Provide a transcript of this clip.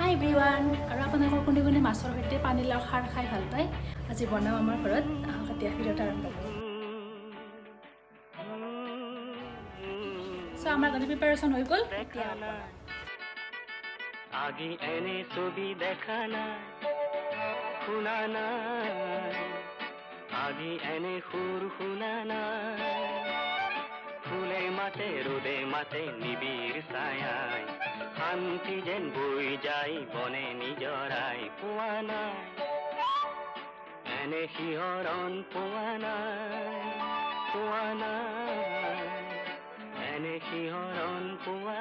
হাই everyone আৰু আপোনালোকৰ কোনে কোনে মাছৰ সৈতে পানীলাও খাৰ খাই ভাল পায়? আজি আমাৰ ঘৰত ভিডিঅ'টো আৰম্ভ কৰোঁ চ' আমাৰ প্ৰিপাৰেশ্যন হৈ গ'ল এনে নাই ফুলে মাতে মাতে ছায়ায় শান্তি যেন বৈ যায় বনে নিজৰাই পোৱা এনে শিহৰণ পোৱা নাই এনে শিহৰণ পোৱা